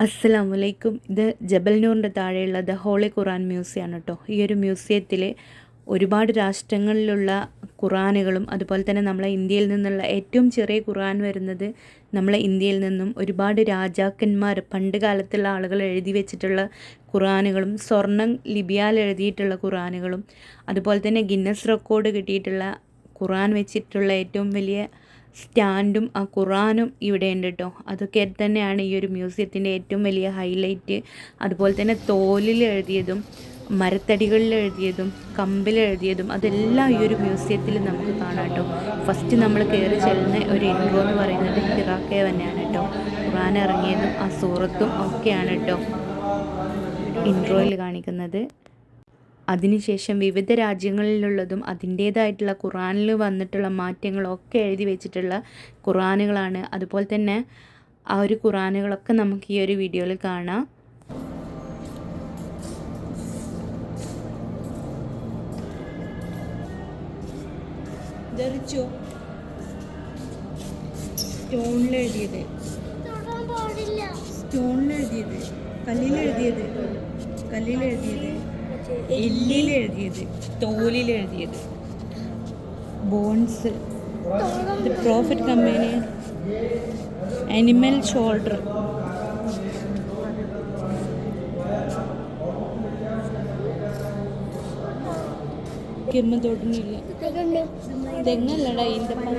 അസ്സലാമലൈക്കും. ഇത് ജബൽ നൂറിന്റെ താഴെയുള്ള ദ ഹോളി ഖുറാൻ മ്യൂസിയമാണ് കേട്ടോ. ഈ ഒരു മ്യൂസിയത്തിൽ ഒരുപാട് രാഷ്ട്രങ്ങളിലുള്ള ഖുറാനുകളും അതുപോലെ തന്നെ നമ്മളെ ഇന്ത്യയിൽ നിന്നുള്ള ഏറ്റവും ചെറിയ ഖുറാൻ വരുന്നത് നമ്മളെ ഇന്ത്യയിൽ നിന്നും ഒരുപാട് രാജാക്കന്മാർ പണ്ട് കാലത്തുള്ള ആളുകൾ എഴുതി വെച്ചിട്ടുള്ള ഖുറാനുകളും സ്വർണം ലിബിയാൽ എഴുതിയിട്ടുള്ള ഖുറാനുകളും അതുപോലെ തന്നെ ഗിന്നസ് റെക്കോർഡ് കിട്ടിയിട്ടുള്ള ഖുറാൻ വെച്ചിട്ടുള്ള ഏറ്റവും വലിയ സ്റ്റാൻഡും ആ ഖുറാനും ഇവിടെ ഉണ്ട് കേട്ടോ അതൊക്കെ തന്നെയാണ് ഈ ഒരു മ്യൂസിയത്തിന്റെ ഏറ്റവും വലിയ ഹൈലൈറ്റ്. അതുപോലെ തന്നെ തോലിൽ എഴുതിയതും മരത്തടികളിൽ എഴുതിയതും കമ്പിൽ എഴുതിയതും അതെല്ലാം ഈ ഒരു മ്യൂസിയത്തിൽ നമുക്ക് കാണാം കേട്ടോ ഫസ്റ്റ് നമ്മൾ കയറി ചെല്ലുന്ന ഒരു ഇൻട്രോ എന്ന് പറയുന്നത് ഹിറാക്കെ തന്നെയാണ് കേട്ടോ ഖുറാൻ ഇറങ്ങിയതും ആ സൂറത്തും ഒക്കെയാണ് കേട്ടോ ഇൻട്രോയിൽ കാണിക്കുന്നത്. അതിനുശേഷം വിവിധ രാജ്യങ്ങളിലുള്ളതും അതിന്റേതായിട്ടുള്ള ഖുറാനിൽ വന്നിട്ടുള്ള മാറ്റങ്ങളൊക്കെ എഴുതി വെച്ചിട്ടുള്ള ഖുറാനുകളാണ് അതുപോലെ തന്നെ ആ ഒരു ഖുറാനുകളൊക്കെ നമുക്ക് ഈ ഒരു വീഡിയോയിൽ കാണാം. സ്റ്റോണിലെഴുതിയത് സ്റ്റോണിൽ എഴുതിയത്. സ്റ്റോണിൽ എഴുതിയത്. കല്ലിൽ എഴുതിയത്. കല്ലിൽ എഴുതിയത്. എല്ലിൽ എഴുതിയത് തോലിൽ എഴുതിയത്. Bones. The profit company animal shoulder തൊടുന്നില്ല തെങ്ങല്ലടാ ഈന്തപ്പന.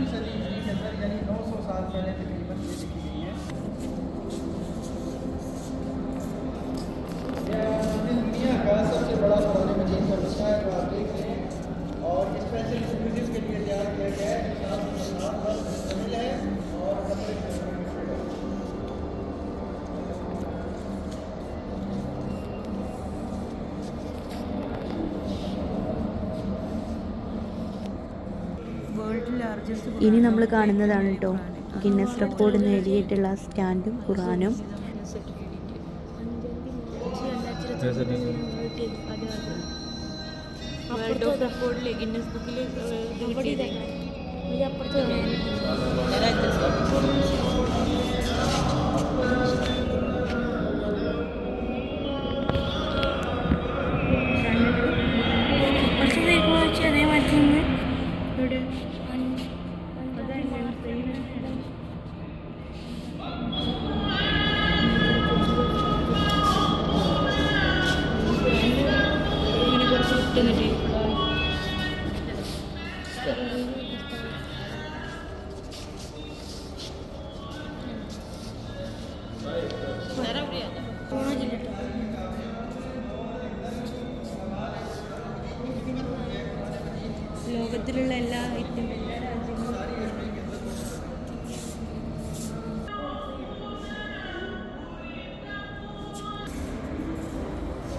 पाँचवीं सदी ईस्वी के अंदर यानी 900 साल पहले तकरीबन ये लिखी गई है। दुनिया का सबसे बड़ा पुराने मजीद का हिस्सा है जो आप देख रहे हैं। और स्पेशल म्यूज़िक के लिए तैयार किया गया है। ഇനി നമ്മൾ കാണുന്നതാണ് കേട്ടോ ഗിന്നസ് റെക്കോർഡ് നേടിയിട്ടുള്ള സ്റ്റാൻഡും ഖുറാനും ഓഫ് ഗിന്നസ് ബുക്കിൽ ലോകത്തിലുള്ള എല്ലാ ഐറ്റം. എല്ലാ രാജ്യങ്ങളും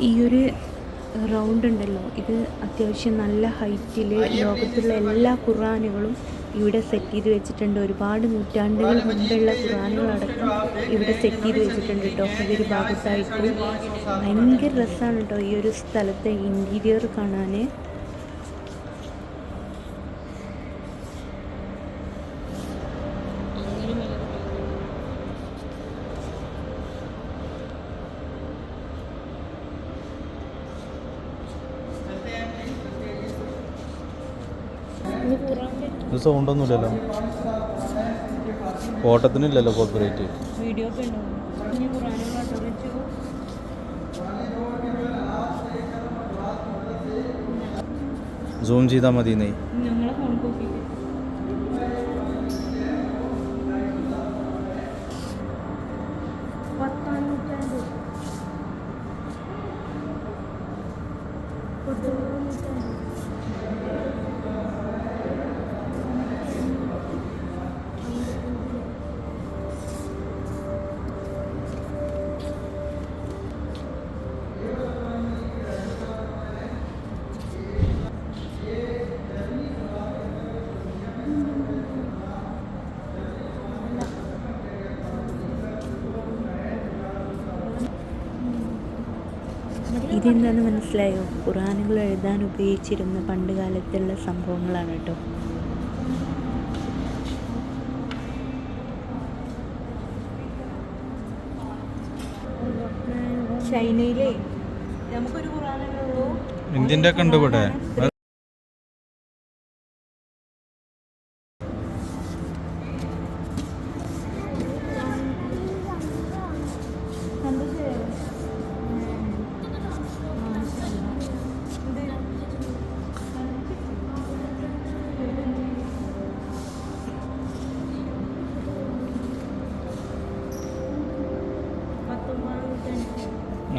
ഈയൊരു റൗണ്ട് ഉണ്ടല്ലോ ഇത് അത്യാവശ്യം നല്ല ഹൈറ്റിൽ ലോകത്തുള്ള എല്ലാ ഖുറാനുകളും ഇവിടെ സെറ്റ് ചെയ്ത് വെച്ചിട്ടുണ്ട്. ഒരുപാട് നൂറ്റാണ്ടുകൾ മുമ്പുള്ള ഖുറാനുകളടക്കം ഇവിടെ സെറ്റ് ചെയ്ത് വെച്ചിട്ടുണ്ട് കേട്ടോ ഈ ഒരു ഭാഗത്തായിട്ട് ഭയങ്കര രസമാണ് കേട്ടോ ഈ ഒരു സ്ഥലത്തെ ഇന്റീരിയർ കാണാൻ ഇത് സൗണ്ട് ഒന്നുമില്ലല്ലോ ഓട്ടത്തിനില്ലല്ലോ കോപ്പറേറ്റ് വീഡിയോ ഒക്കെ വെച്ചു. സൂം ചെയ്താൽ മതി നീ ഇതെന്താണെന്ന് മനസ്സിലായോ? ഖുറാനുകൾ എഴുതാൻ ഉപയോഗിച്ചിരുന്ന പണ്ട് കാലത്തുള്ള സംഭവങ്ങളാണ് കേട്ടോ. ചൈനയിലെ നമുക്കൊരു ഖുറാനുള്ളൂ ഇന്ത്യന്റെ ഒക്കെ ഉണ്ട് ഇവിടെ.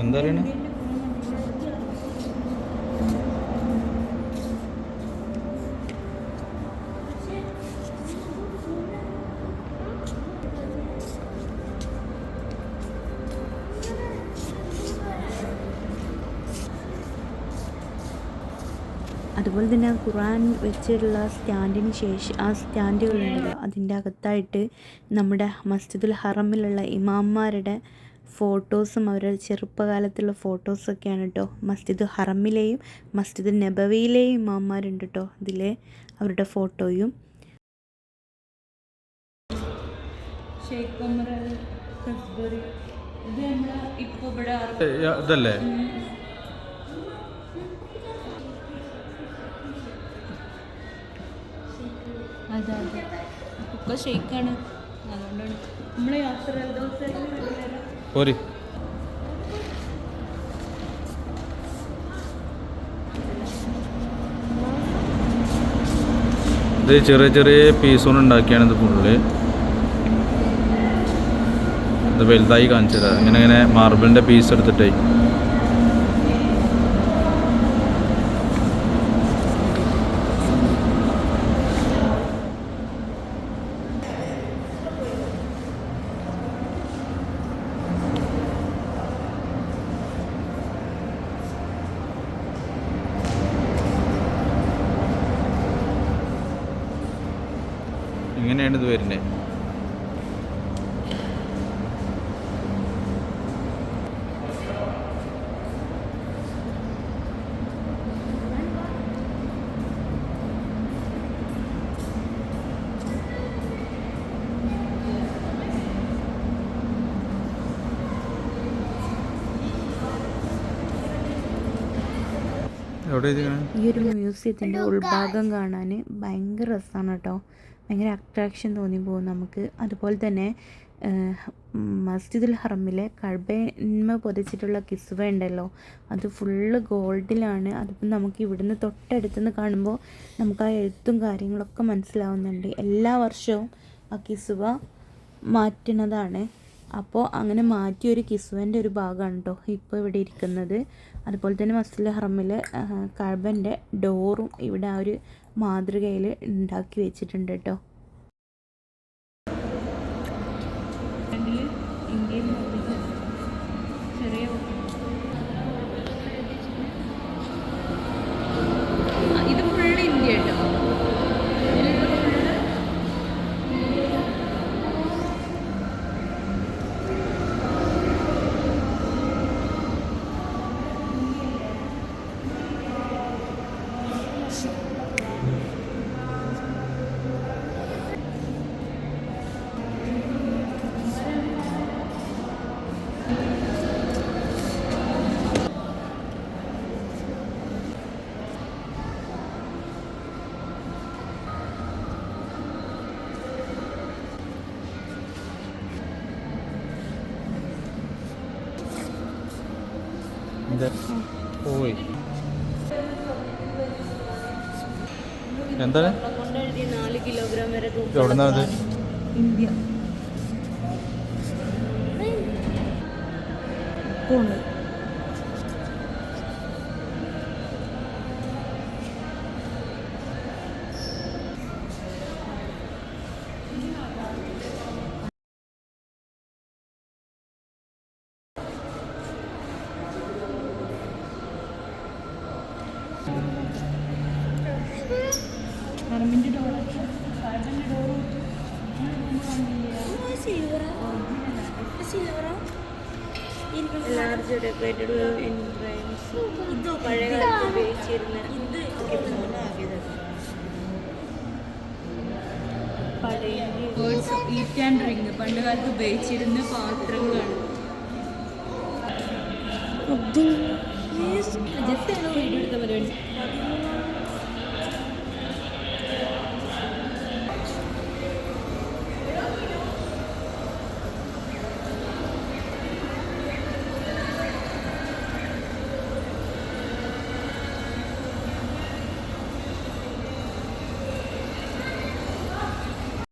എന്താ പറയണേ? അതുപോലെ തന്നെ ഖുറാൻ വെച്ചിട്ടുള്ള സ്റ്റാൻഡിന് ശേഷം ആ സ്റ്റാൻഡുകളുണ്ടല്ലോ അതിന്റെ അകത്തായിട്ട് നമ്മുടെ മസ്ജിദുൽ ഹറമിലുള്ള ഇമാംമാരുടെ ഫോട്ടോസും അവരുടെ ചെറുപ്പകാലത്തുള്ള ഫോട്ടോസൊക്കെയാണ് കേട്ടോ. മസ്ജിദ് ഹറമിലെയും മസ്ജിദ് നബവിയിലെയും ഇമാമാരുണ്ട് കേട്ടോ ഇതിലെ അവരുടെ ഫോട്ടോയും. ഇതല്ലേ അതെ അതെ. ഒക്കെ ഷെയ്ക്കാണ് അതുകൊണ്ടാണ്. നമ്മൾ യാത്ര ദിവസം പോരി. ഇത് ചെറിയ ചെറിയ പീസുകൾ ഉണ്ടാക്കിയാണ് ഇത് ഫുള്ള് ഇത് വലുതായി കാണിച്ചത് ഇങ്ങനെ ഇങ്ങനെ മാർബിളിന്റെ പീസ് എടുത്തിട്ടേ. ഇങ്ങനെയാണ് ഇത് വരുന്നത്. ഈ ഒരു മ്യൂസിയത്തിന്റെ ഉൾഭാഗം കാണാൻ ഭയങ്കര രസമാണ് കേട്ടോ. ഭയങ്കര അട്രാക്ഷൻ തോന്നി പോകും നമുക്ക്. അതുപോലെ തന്നെ മസ്ജിദുൽ ഹറമിലെ കഴബന്മ പൊതിച്ചിട്ടുള്ള കിസ്വ ഉണ്ടല്ലോ. അത് ഫുള്ള് ഗോൾഡിലാണ് അതിപ്പം നമുക്ക് ഇവിടുന്ന് തൊട്ടടുത്തുനിന്ന് കാണുമ്പോൾ നമുക്ക് ആ എഴുത്തും കാര്യങ്ങളൊക്കെ മനസ്സിലാവുന്നുണ്ട്. എല്ലാ വർഷവും ആ കിസ്വ മാറ്റുന്നതാണ്. അപ്പോൾ അങ്ങനെ മാറ്റിയൊരു കിസ്വന്റെ ഒരു ഭാഗമാണ് കേട്ടോ ഇപ്പോൾ ഇവിടെ ഇരിക്കുന്നത്. അതുപോലെ തന്നെ മസ്ജിദുൽ ഹറമിൽ കഴബന്റെ ഡോറും ഇവിടെ ആ ഒരു മാതൃകയിൽ ഉണ്ടാക്കി വെച്ചിട്ടുണ്ട് കേട്ടോ എന്താണ്? കൊണ്ടെഴുതിയ നാല് കിലോഗ്രാം വരെ എവിടുന്നാണ് ഇത് ഇന്ത്യ ലാർജ് ഡെക്കറേറ്റഡ് ഇത് പഴയ കാലത്ത് ഉപയോഗിച്ചിരുന്ന പഴയ വേർഡ്സ് ഈറ്റ് ആൻഡ് ഡ്രിങ്ക് പണ്ട് കാലത്ത് ഉപയോഗിച്ചിരുന്ന പാത്രങ്ങളാണ് ജസ്റ്റ് വീഡിയോ എടുത്ത പരിപാടി